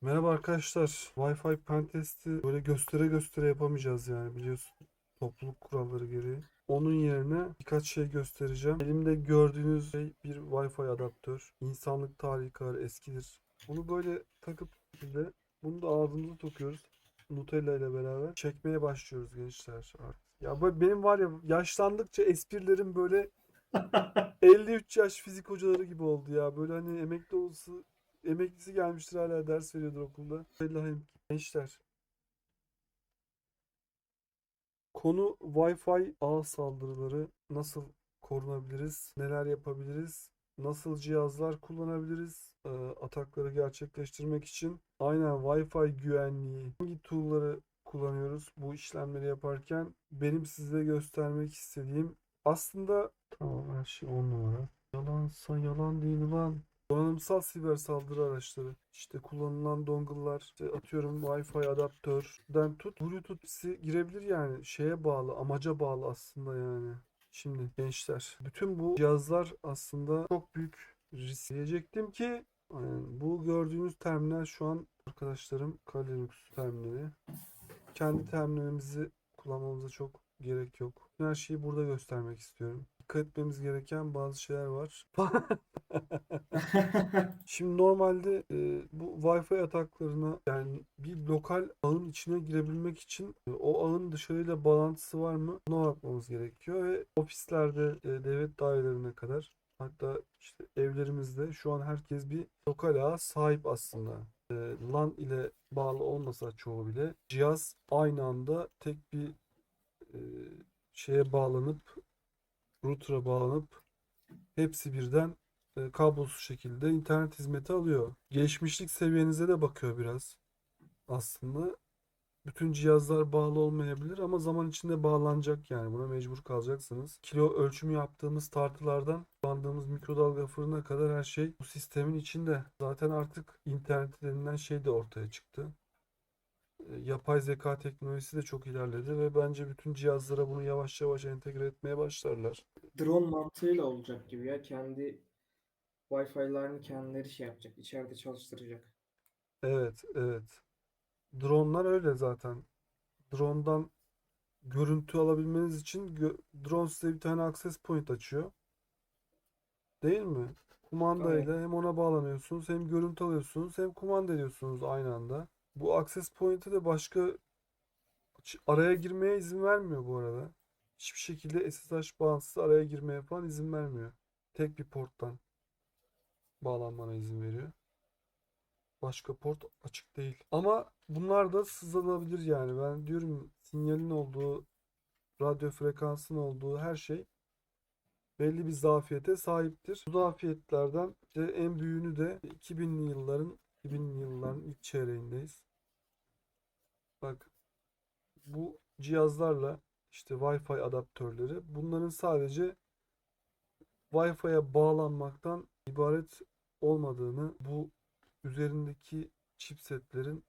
Merhaba arkadaşlar. Wi-Fi pen testi böyle göstere göstere yapamayacağız yani biliyorsun. Topluluk kuralları gereği. Onun yerine birkaç şey göstereceğim. Elimde gördüğünüz şey bir Wi-Fi adaptör. İnsanlık tarihi kadar eskidir. Bunu böyle takıp de bunu da ağzımıza sokuyoruz. Nutella ile beraber çekmeye başlıyoruz gençler artık. Ya böyle benim var ya yaşlandıkça esprilerim böyle 53 yaş fizik hocaları gibi oldu ya. Böyle hani emekli olası emeklisi gelmiştir hala ders veriyordur okulda. Allah'ım gençler. Konu Wi-Fi ağ saldırıları. Nasıl korunabiliriz? Neler yapabiliriz? Nasıl cihazlar kullanabiliriz? Ee, atakları gerçekleştirmek için. Aynen Wi-Fi güvenliği. Hangi tool'ları kullanıyoruz bu işlemleri yaparken? Benim size göstermek istediğim aslında tamam her şey on numara. Yalansa yalan değil ulan. Donanımsal siber saldırı araçları. İşte kullanılan dongle'lar, işte atıyorum Wi-Fi adaptörden tut. Bluetooth'si girebilir yani. Şeye bağlı, amaca bağlı aslında yani. Şimdi gençler, bütün bu cihazlar aslında çok büyük risk. Diyecektim ki yani bu gördüğünüz terminal şu an arkadaşlarım Kali Linux terminali. Kendi terminalimizi kullanmamıza çok gerek yok. Her şeyi burada göstermek istiyorum. Dikkat etmemiz gereken bazı şeyler var. Şimdi normalde e, bu Wi-Fi ataklarına yani bir lokal ağın içine girebilmek için e, o ağın dışarıyla bağlantısı var mı buna bakmamız gerekiyor ve ofislerde e, devlet dairelerine kadar hatta işte evlerimizde şu an herkes bir lokal ağa sahip aslında. E, LAN ile bağlı olmasa çoğu bile cihaz aynı anda tek bir e, şeye bağlanıp router'a bağlanıp hepsi birden e, kablosuz şekilde internet hizmeti alıyor. Gelişmişlik seviyenize de bakıyor biraz. Aslında bütün cihazlar bağlı olmayabilir ama zaman içinde bağlanacak yani buna mecbur kalacaksınız. Kilo ölçümü yaptığımız tartılardan kullandığımız mikrodalga fırına kadar her şey bu sistemin içinde. Zaten artık internet denilen şey de ortaya çıktı. E, Yapay zeka teknolojisi de çok ilerledi ve bence bütün cihazlara bunu yavaş yavaş entegre etmeye başlarlar. Drone mantığıyla olacak gibi ya. Kendi Wi-Fi'larını kendileri şey yapacak. içeride çalıştıracak. Evet, evet. Dronlar öyle zaten. Drone'dan görüntü alabilmeniz için gö- drone size bir tane access point açıyor. Değil mi? Kumandayla hem ona bağlanıyorsunuz, hem görüntü alıyorsunuz, hem kumanda ediyorsunuz aynı anda. Bu access point'e de başka araya girmeye izin vermiyor bu arada. Hiçbir şekilde SSH bağlantısı araya girmeye falan izin vermiyor. Tek bir porttan bağlanmana izin veriyor. Başka port açık değil. Ama bunlar da sızlanabilir yani. Ben diyorum sinyalin olduğu, radyo frekansın olduğu her şey belli bir zafiyete sahiptir. Bu zafiyetlerden işte en büyüğünü de 2000'li yılların 2000'li yılların ilk çeyreğindeyiz. Bak bu cihazlarla işte Wi-Fi adaptörleri bunların sadece Wi-Fi'ye bağlanmaktan ibaret olmadığını bu üzerindeki chipsetlerin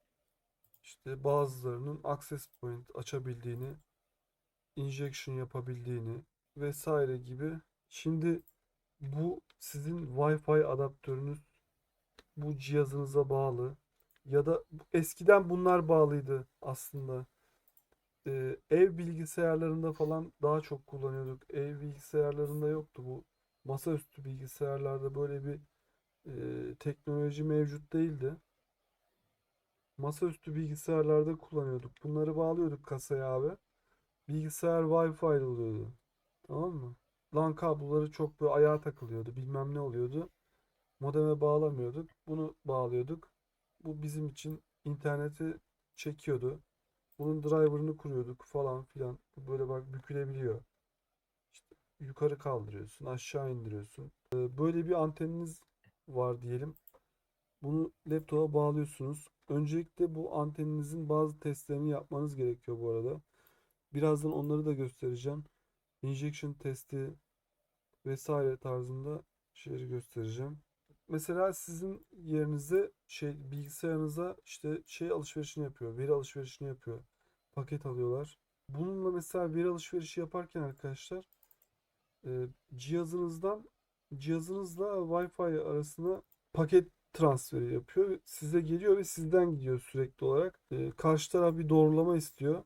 işte bazılarının access point açabildiğini, injection yapabildiğini vesaire gibi. Şimdi bu sizin Wi-Fi adaptörünüz bu cihazınıza bağlı ya da eskiden bunlar bağlıydı aslında. Ee, ev bilgisayarlarında falan daha çok kullanıyorduk. Ev bilgisayarlarında yoktu bu. Masaüstü bilgisayarlarda böyle bir e, teknoloji mevcut değildi. Masaüstü bilgisayarlarda kullanıyorduk. Bunları bağlıyorduk kasaya abi. Bilgisayar Wi-Fi oluyordu. Tamam mı? LAN kabloları çok böyle ayağa takılıyordu. Bilmem ne oluyordu. Modeme bağlamıyorduk. Bunu bağlıyorduk. Bu bizim için interneti çekiyordu. Bunun driver'ını kuruyorduk falan filan. Böyle bak bükülebiliyor. Yukarı kaldırıyorsun, aşağı indiriyorsun. Ee, Böyle bir anteniniz var diyelim. Bunu laptopa bağlıyorsunuz. Öncelikle bu anteninizin bazı testlerini yapmanız gerekiyor bu arada. Birazdan onları da göstereceğim. Injection testi vesaire tarzında şeyleri göstereceğim. Mesela sizin yerinize şey bilgisayarınıza işte şey alışverişini yapıyor, veri alışverişini yapıyor. Paket alıyorlar. Bununla mesela veri alışverişi yaparken arkadaşlar e, cihazınızdan cihazınızla Wi-Fi arasına paket transferi yapıyor. Size geliyor ve sizden gidiyor sürekli olarak. Ee, karşı taraf bir doğrulama istiyor.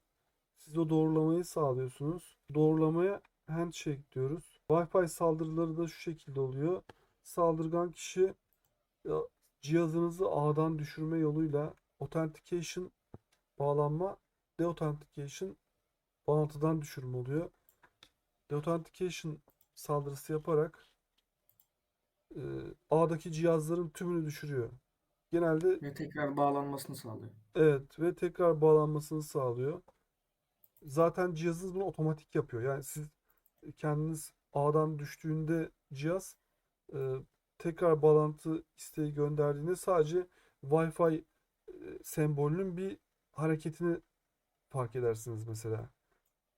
Siz o doğrulamayı sağlıyorsunuz. Doğrulamaya handshake diyoruz. Wi-Fi saldırıları da şu şekilde oluyor. Saldırgan kişi ya, cihazınızı ağdan düşürme yoluyla authentication bağlanma, deauthentication bağlantıdan düşürme oluyor. Deauthentication saldırısı yaparak e, ağdaki cihazların tümünü düşürüyor. Genelde Ve tekrar bağlanmasını sağlıyor. Evet ve tekrar bağlanmasını sağlıyor. Zaten cihazınız bunu otomatik yapıyor. Yani siz kendiniz ağdan düştüğünde cihaz e, tekrar bağlantı isteği gönderdiğinde sadece Wi-Fi e, sembolünün bir hareketini fark edersiniz mesela.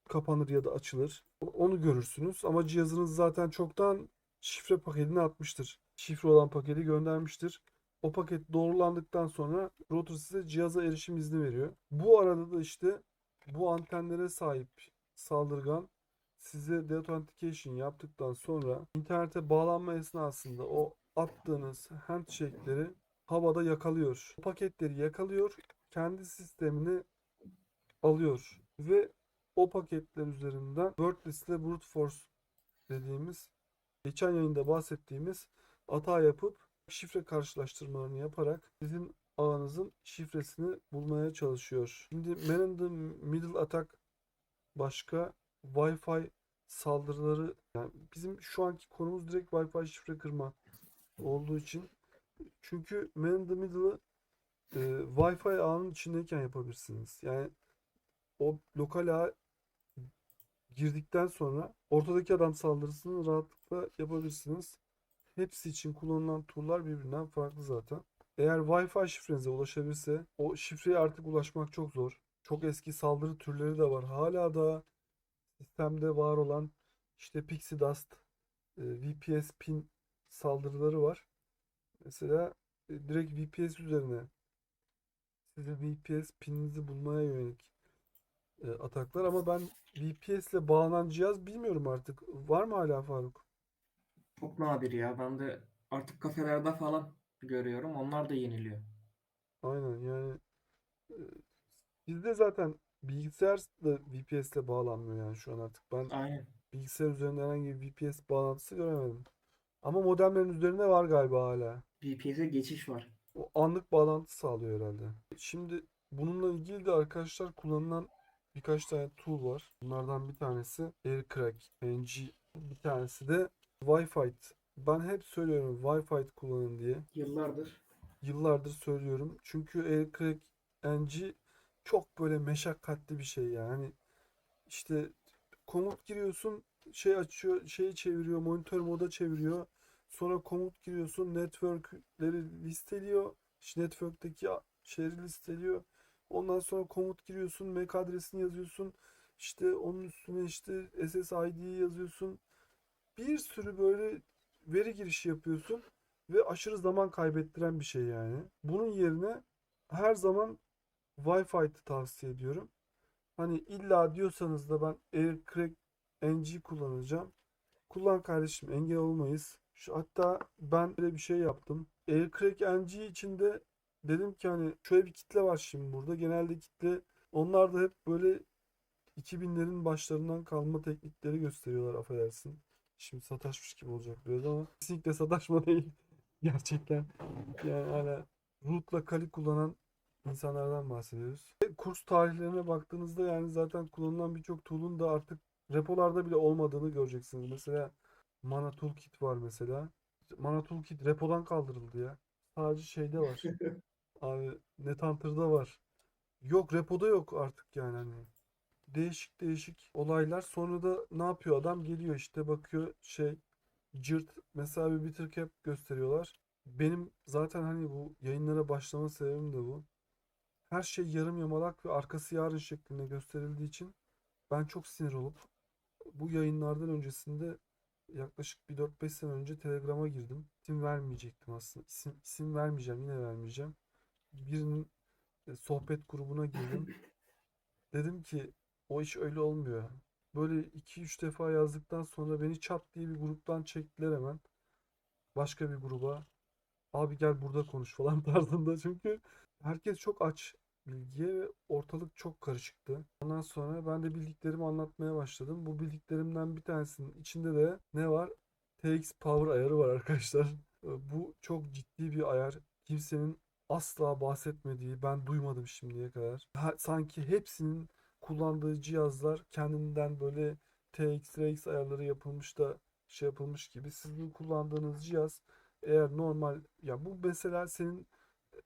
Kapanır ya da açılır. Onu görürsünüz ama cihazınız zaten çoktan şifre paketini atmıştır. Şifre olan paketi göndermiştir. O paket doğrulandıktan sonra router size cihaza erişim izni veriyor. Bu arada da işte bu antenlere sahip saldırgan size deauthentication yaptıktan sonra internete bağlanma esnasında o attığınız handshake'leri havada yakalıyor. O paketleri yakalıyor, kendi sistemine alıyor ve o paketler üzerinden wordless ile brute force dediğimiz geçen yayında bahsettiğimiz hata yapıp şifre karşılaştırmalarını yaparak sizin ağınızın şifresini bulmaya çalışıyor. Şimdi Man in the Middle Attack başka Wi-Fi saldırıları yani bizim şu anki konumuz direkt Wi-Fi şifre kırma olduğu için çünkü Man in the Middle'ı e, Wi-Fi ağının içindeyken yapabilirsiniz. Yani o lokal ağa girdikten sonra ortadaki adam saldırısını rahatlıkla yapabilirsiniz. Hepsi için kullanılan tool'lar birbirinden farklı zaten. Eğer Wi-Fi şifrenize ulaşabilirse o şifreye artık ulaşmak çok zor. Çok eski saldırı türleri de var. Hala da sistemde var olan işte Pixie Dust, e, VPS pin saldırıları var. Mesela e, direkt VPS üzerine sizin VPS pininizi bulmaya yönelik e, ataklar ama ben VPS ile bağlanan cihaz bilmiyorum artık. Var mı hala Faruk? Çok nadir ya. Ben de artık kafelerde falan görüyorum. Onlar da yeniliyor. Aynen yani e, bizde zaten bilgisayar da VPS ile bağlanmıyor yani şu an artık. Ben Aynen. bilgisayar üzerinde herhangi bir VPS bağlantısı göremedim. Ama modemlerin üzerinde var galiba hala. VPS'e geçiş var. O anlık bağlantı sağlıyor herhalde. Şimdi bununla ilgili de arkadaşlar kullanılan birkaç tane tool var. Bunlardan bir tanesi Aircrack NG. Bir tanesi de Wi-Fi. Ben hep söylüyorum Wi-Fi kullanın diye. Yıllardır. Yıllardır söylüyorum. Çünkü Aircrack NG çok böyle meşakkatli bir şey yani. İşte komut giriyorsun, şey açıyor, şeyi çeviriyor, monitör moda çeviriyor. Sonra komut giriyorsun, network'leri listeliyor. İşte network'teki şeyleri listeliyor. Ondan sonra komut giriyorsun, MAC adresini yazıyorsun. İşte onun üstüne işte SSID'yi yazıyorsun. Bir sürü böyle veri girişi yapıyorsun ve aşırı zaman kaybettiren bir şey yani. Bunun yerine her zaman Wi-Fi tavsiye ediyorum. Hani illa diyorsanız da ben Aircrack NG kullanacağım. Kullan kardeşim engel olmayız. Şu, hatta ben böyle bir şey yaptım. Aircrack NG içinde dedim ki hani şöyle bir kitle var şimdi burada. Genelde kitle onlar da hep böyle 2000'lerin başlarından kalma teknikleri gösteriyorlar affedersin. Şimdi sataşmış gibi olacak biraz ama kesinlikle sataşma değil. Gerçekten yani hala root'la kali kullanan insanlardan bahsediyoruz. Kurs tarihlerine baktığınızda yani zaten kullanılan birçok tool'un da artık repolarda bile olmadığını göreceksiniz. Mesela Mana Toolkit var mesela. Mana Toolkit repodan kaldırıldı ya. Sadece şeyde var. Abi NetHunter'da var. Yok repoda yok artık yani hani. Değişik değişik olaylar. Sonra da ne yapıyor adam? Geliyor işte bakıyor şey cırt mesela bir bitter cap gösteriyorlar. Benim zaten hani bu yayınlara başlama sebebim de bu. Her şey yarım yamalak ve arkası yarın şeklinde gösterildiği için ben çok sinir olup bu yayınlardan öncesinde yaklaşık bir 4-5 sene önce Telegram'a girdim. İsim vermeyecektim aslında. İsim, isim vermeyeceğim yine vermeyeceğim. Birinin e, sohbet grubuna girdim. Dedim ki o iş öyle olmuyor. Böyle 2-3 defa yazdıktan sonra beni çat diye bir gruptan çektiler hemen. Başka bir gruba. abi gel burada konuş falan tarzında çünkü herkes çok aç bilgiye ve ortalık çok karışıktı. Ondan sonra ben de bildiklerimi anlatmaya başladım. Bu bildiklerimden bir tanesinin içinde de ne var? TX Power ayarı var arkadaşlar. Bu çok ciddi bir ayar. Kimsenin asla bahsetmediği, ben duymadım şimdiye kadar. Ha- sanki hepsinin kullandığı cihazlar kendinden böyle TX, RX ayarları yapılmış da şey yapılmış gibi. Sizin kullandığınız cihaz eğer normal ya bu mesela senin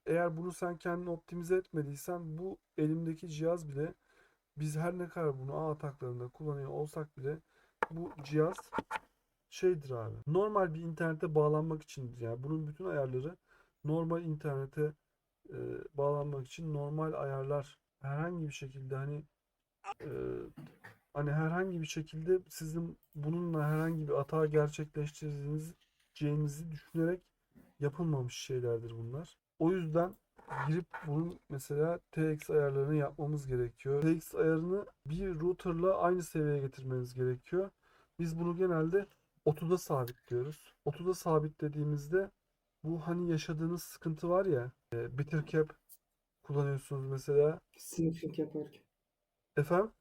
eğer bunu sen kendin optimize etmediysen bu elimdeki cihaz bile biz her ne kadar bunu ağ ataklarında kullanıyor olsak bile bu cihaz şeydir abi. Normal bir internete bağlanmak içindir yani. Bunun bütün ayarları normal internete e, bağlanmak için normal ayarlar herhangi bir şekilde hani e, hani herhangi bir şekilde sizin bununla herhangi bir hata gerçekleştireceğinizi düşünerek yapılmamış şeylerdir bunlar. O yüzden girip bunun mesela TX ayarlarını yapmamız gerekiyor. TX ayarını bir router'la aynı seviyeye getirmeniz gerekiyor. Biz bunu genelde 30'a sabitliyoruz. 30'a sabitlediğimizde bu hani yaşadığınız sıkıntı var ya e, bitter cap kullanıyorsunuz mesela. Sniffing yaparken. Efendim?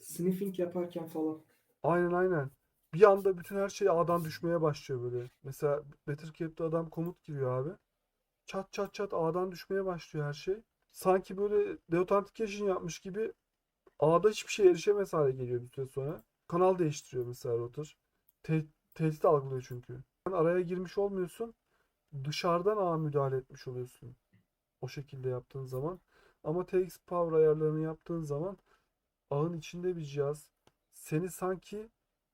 Sniffing yaparken falan. Aynen aynen. Bir anda bütün her şey ağdan düşmeye başlıyor böyle. Mesela Better Cap'te adam komut giriyor abi. Çat çat çat ağdan düşmeye başlıyor her şey. Sanki böyle deauthentication yapmış gibi ağda hiçbir şeye erişemez hale geliyor bir süre sonra. Kanal değiştiriyor mesela router. Te tehdit algılıyor çünkü. Sen araya girmiş olmuyorsun. Dışarıdan ağa müdahale etmiş oluyorsun. O şekilde yaptığın zaman. Ama TX Power ayarlarını yaptığın zaman ağın içinde bir cihaz seni sanki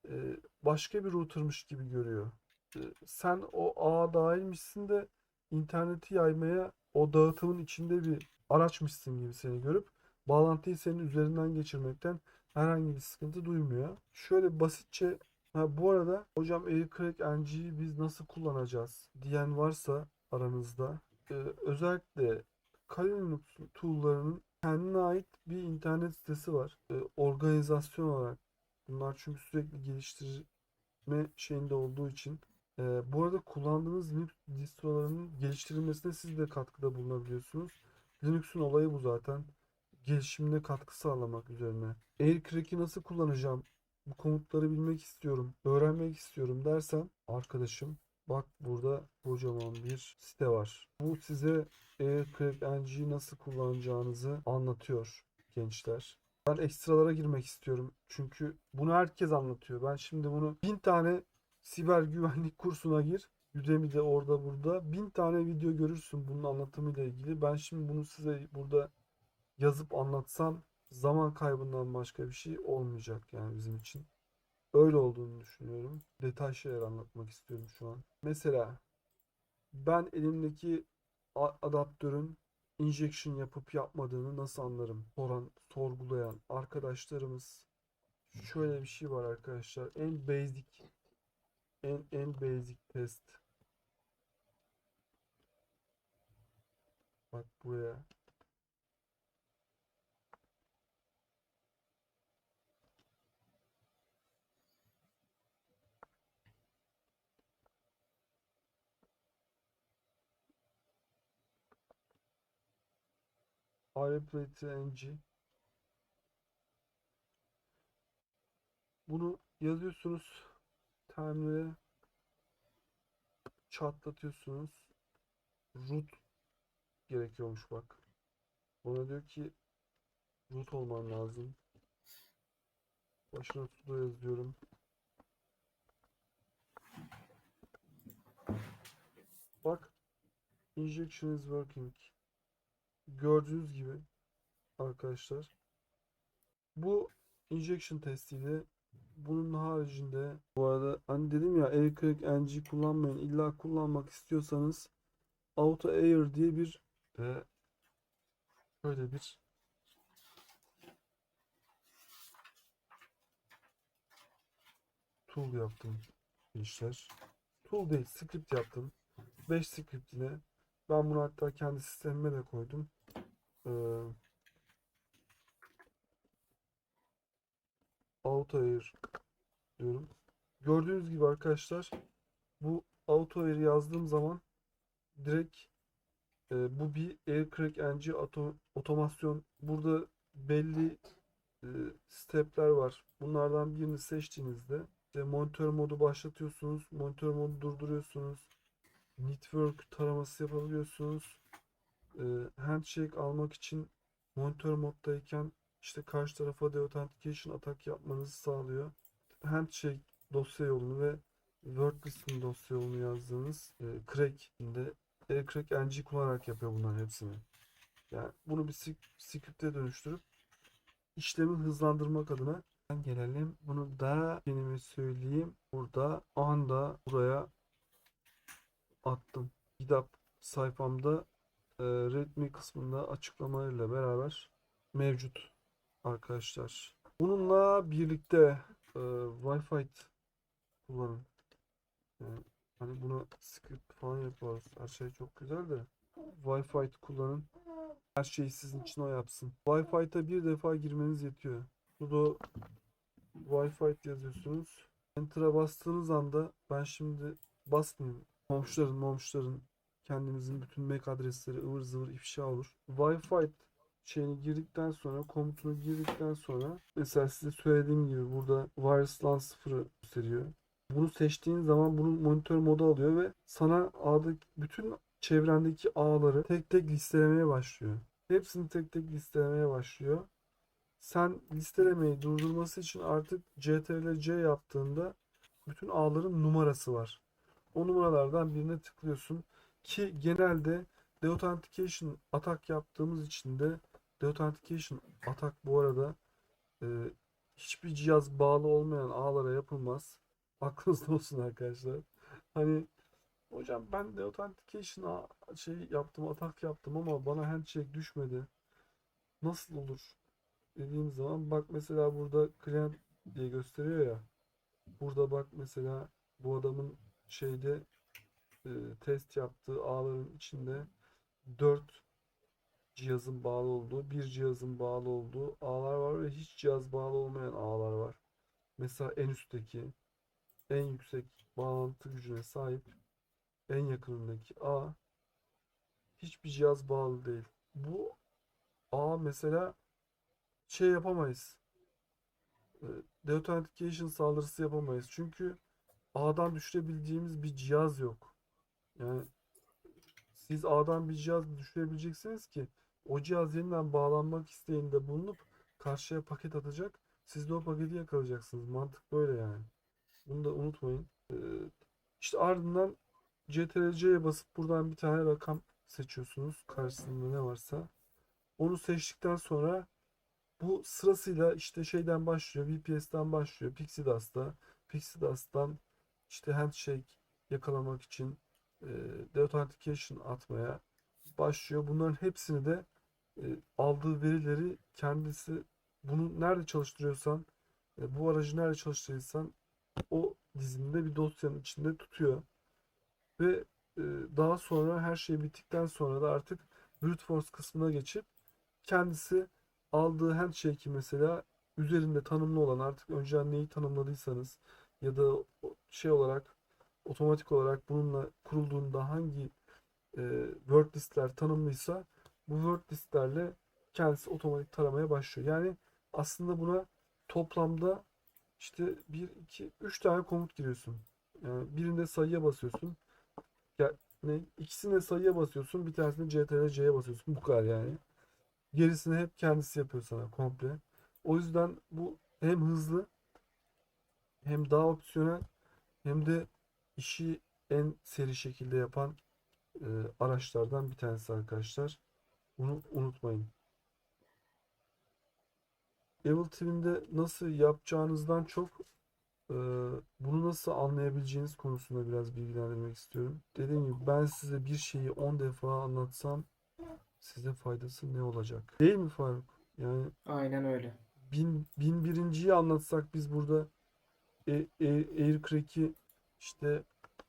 e, başka bir router'mış gibi görüyor. E, sen o ağa dahilmişsin de interneti yaymaya o dağıtımın içinde bir araçmışsın gibi seni görüp bağlantıyı senin üzerinden geçirmekten herhangi bir sıkıntı duymuyor. Şöyle basitçe ha bu arada hocam Aircrack NG'yi biz nasıl kullanacağız diyen varsa aranızda e, özellikle Kali Linux tool'larının kendine ait bir internet sitesi var. E, organizasyon olarak bunlar çünkü sürekli geliştirme şeyinde olduğu için ee, bu arada kullandığınız Linux distrolarının geliştirilmesine siz de katkıda bulunabiliyorsunuz. Linux'un olayı bu zaten. Gelişimine katkı sağlamak üzerine. Aircrack'i nasıl kullanacağım? Bu komutları bilmek istiyorum, öğrenmek istiyorum dersen arkadaşım bak burada kocaman bir site var. Bu size Aircrack NG'yi nasıl kullanacağınızı anlatıyor gençler. Ben ekstralara girmek istiyorum. Çünkü bunu herkes anlatıyor. Ben şimdi bunu bin tane siber güvenlik kursuna gir. Udemy'de orada burada bin tane video görürsün bunun anlatımıyla ilgili. Ben şimdi bunu size burada yazıp anlatsam zaman kaybından başka bir şey olmayacak yani bizim için. Öyle olduğunu düşünüyorum. Detay şeyler anlatmak istiyorum şu an. Mesela ben elimdeki adaptörün injection yapıp yapmadığını nasıl anlarım? Soran, sorgulayan arkadaşlarımız şöyle bir şey var arkadaşlar. En basic en en basic test. Bak buraya. Ng Bunu yazıyorsunuz terminale çatlatıyorsunuz. Root gerekiyormuş bak. Buna diyor ki root olman lazım. Başına sudo yazıyorum. Bak injection is working. Gördüğünüz gibi arkadaşlar bu injection testiyle bunun haricinde bu arada hani dedim ya Aircrack NG kullanmayın. İlla kullanmak istiyorsanız Auto Air diye bir ve böyle bir tool yaptım gençler. Tool değil, script yaptım. 5 scriptine. Ben bunu hatta kendi sistemime de koydum. Ee, Auto Air diyorum. Gördüğünüz gibi arkadaşlar bu Auto Air yazdığım zaman direkt e, bu bir Aircrack NG ato- otomasyon. Burada belli e, stepler var. Bunlardan birini seçtiğinizde işte monitör modu başlatıyorsunuz. Monitör modu durduruyorsunuz. Network taraması yapabiliyorsunuz. E, handshake almak için monitör moddayken işte karşı tarafa deauthentication atak yapmanızı sağlıyor. Handshake dosya yolunu ve WordPress'in dosya yolunu yazdığınız e, crack'inde Aircrack NG kullanarak yapıyor bunların hepsini. Yani bunu bir script- script'e dönüştürüp işlemi hızlandırmak adına gelelim. Bunu da kendime söyleyeyim. Burada anda buraya attım. GitHub sayfamda e, README kısmında açıklamalarıyla beraber mevcut arkadaşlar. Bununla birlikte e, Wi-Fi kullanın. Yani hani buna script falan yaparız. Her şey çok güzel de Wi-Fi kullanın. Her şeyi sizin için o yapsın. Wi-Fi'de bir defa girmeniz yetiyor. Sudo Wi-Fi yazıyorsunuz. Enter'a bastığınız anda ben şimdi basmayayım. Momşların momşların kendimizin bütün MAC adresleri ıvır zıvır ifşa olur. Wi-Fi şeyini girdikten sonra komutunu girdikten sonra mesela size söylediğim gibi burada wireless LAN 0'ı gösteriyor. Bunu seçtiğin zaman bunun monitör modu alıyor ve sana ağdaki bütün çevrendeki ağları tek tek listelemeye başlıyor. Hepsini tek tek listelemeye başlıyor. Sen listelemeyi durdurması için artık CTRL-C yaptığında bütün ağların numarası var. O numaralardan birine tıklıyorsun ki genelde deauthentication atak yaptığımız için de deauthentication atak bu arada e, hiçbir cihaz bağlı olmayan ağlara yapılmaz. Aklınızda olsun arkadaşlar. Hani hocam ben de authentication şey yaptım, atak yaptım ama bana handshake düşmedi. Nasıl olur? Dediğim zaman bak mesela burada client diye gösteriyor ya. Burada bak mesela bu adamın şeyde e, test yaptığı ağların içinde 4 cihazın bağlı olduğu, bir cihazın bağlı olduğu ağlar var ve hiç cihaz bağlı olmayan ağlar var. Mesela en üstteki en yüksek bağlantı gücüne sahip en yakınındaki ağ hiçbir cihaz bağlı değil. Bu ağ mesela şey yapamayız. E, Deauthentication saldırısı yapamayız. Çünkü ağdan düşürebileceğimiz bir cihaz yok. Yani siz ağdan bir cihaz düşürebileceksiniz ki o cihaz yeniden bağlanmak isteğinde bulunup karşıya paket atacak. Siz de o paketi yakalayacaksınız. Mantık böyle yani. Bunu da unutmayın. Ee, işte ardından CTRL-C'ye basıp buradan bir tane rakam seçiyorsunuz. Karşısında ne varsa. Onu seçtikten sonra bu sırasıyla işte şeyden başlıyor. VPS'ten başlıyor. Pixie Dust'ta. İşte handshake yakalamak için e, deauthentication atmaya başlıyor. Bunların hepsini de e, aldığı verileri kendisi bunu nerede çalıştırıyorsan e, bu aracı nerede çalıştırırsan o dizinde bir dosyanın içinde tutuyor. Ve e, daha sonra her şey bittikten sonra da artık brute force kısmına geçip kendisi aldığı handshake'i mesela üzerinde tanımlı olan artık önceden neyi tanımladıysanız ya da şey olarak otomatik olarak bununla kurulduğunda hangi e, word listler tanımlıysa bu word listlerle kendisi otomatik taramaya başlıyor. Yani aslında buna toplamda işte 1, 2, 3 tane komut giriyorsun. Yani birinde sayıya basıyorsun. Ya, ne? İkisine sayıya basıyorsun. Bir tanesinde CTRL C'ye basıyorsun. Bu kadar yani. Gerisini hep kendisi yapıyor sana komple. O yüzden bu hem hızlı hem daha opsiyonel hem de işi en seri şekilde yapan e, araçlardan bir tanesi arkadaşlar. Bunu unutmayın. Evil Twin'de nasıl yapacağınızdan çok e, bunu nasıl anlayabileceğiniz konusunda biraz bilgilendirmek istiyorum. Dediğim gibi ben size bir şeyi 10 defa anlatsam size faydası ne olacak? Değil mi Faruk? Yani Aynen öyle. bin, bin birinciyi anlatsak biz burada e, e, Aircrack'i işte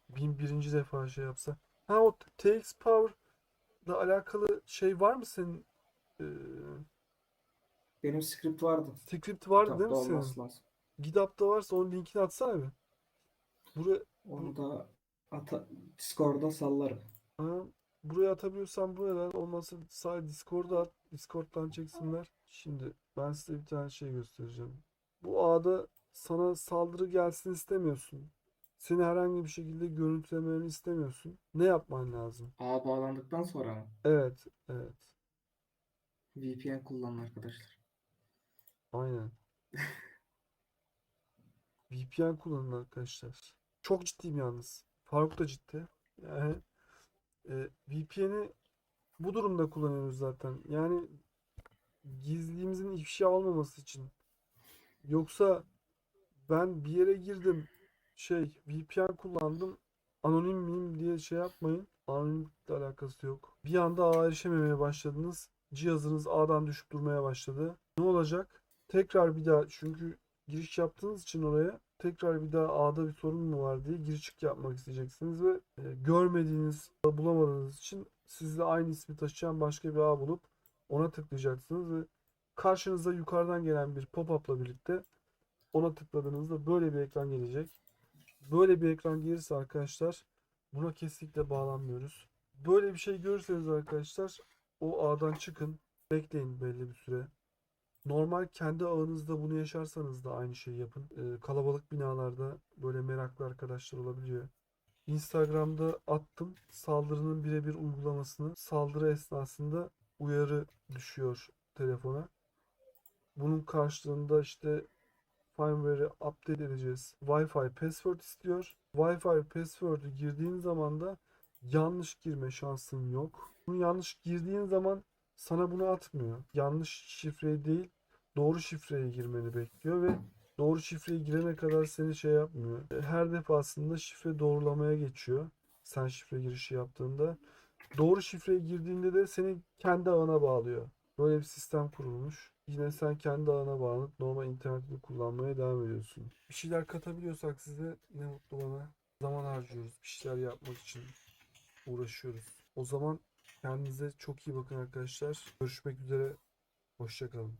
bin birinci defa şey yapsa. Ha o TX Power'la alakalı şey var mı senin? E, Benim script vardı. script vardı değil Kitapta mi senin? lazım. GitHub'da varsa onun linkini atsana bir. Buraya Onu da ata Discord'da sallarım. ha, Buraya atabiliyorsan buraya da olmazsa sadece Discord'a at. Discord'dan çeksinler. Şimdi ben size bir tane şey göstereceğim. Bu ağda sana saldırı gelsin istemiyorsun. Seni herhangi bir şekilde görüntülemelerini istemiyorsun. Ne yapman lazım? Ağa bağlandıktan sonra mı? Evet, evet. VPN kullanın arkadaşlar. Aynen. VPN kullanın arkadaşlar. Çok ciddiyim yalnız. Faruk da ciddi. Yani e, VPN'i bu durumda kullanıyoruz zaten. Yani gizliliğimizin ifşa olmaması için. Yoksa ben bir yere girdim şey VPN kullandım anonim miyim diye şey yapmayın. Anonimlikle alakası yok. Bir anda ağa erişememeye başladınız. Cihazınız ağdan düşüp durmaya başladı. Ne olacak? Tekrar bir daha çünkü giriş yaptığınız için oraya tekrar bir daha ağda bir sorun mu var diye giriş çık yapmak isteyeceksiniz ve e, görmediğiniz, bulamadığınız için sizle aynı ismi taşıyan başka bir ağ bulup ona tıklayacaksınız ve karşınıza yukarıdan gelen bir pop-up'la birlikte ona tıkladığınızda böyle bir ekran gelecek. Böyle bir ekran gelirse arkadaşlar buna kesinlikle bağlanmıyoruz. Böyle bir şey görürseniz arkadaşlar o ağdan çıkın. Bekleyin belli bir süre. Normal kendi ağınızda bunu yaşarsanız da aynı şeyi yapın. Ee, kalabalık binalarda böyle meraklı arkadaşlar olabiliyor. Instagram'da attım saldırının birebir uygulamasını. Saldırı esnasında uyarı düşüyor telefona. Bunun karşılığında işte firmware'i update edeceğiz. Wi-Fi password istiyor. Wi-Fi password'ü girdiğin zaman da yanlış girme şansın yok. Bunu yanlış girdiğin zaman sana bunu atmıyor. Yanlış şifreyi değil, doğru şifreyi girmeni bekliyor ve doğru şifreyi girene kadar seni şey yapmıyor. Her defasında şifre doğrulamaya geçiyor. Sen şifre girişi yaptığında. Doğru şifreyi girdiğinde de seni kendi ağına bağlıyor. Böyle bir sistem kurulmuş. Yine sen kendi ağına bağlanıp normal internetini kullanmaya devam ediyorsun. Bir şeyler katabiliyorsak size ne mutlu bana. Zaman harcıyoruz. Bir şeyler yapmak için uğraşıyoruz. O zaman kendinize çok iyi bakın arkadaşlar. Görüşmek üzere. Hoşça kalın.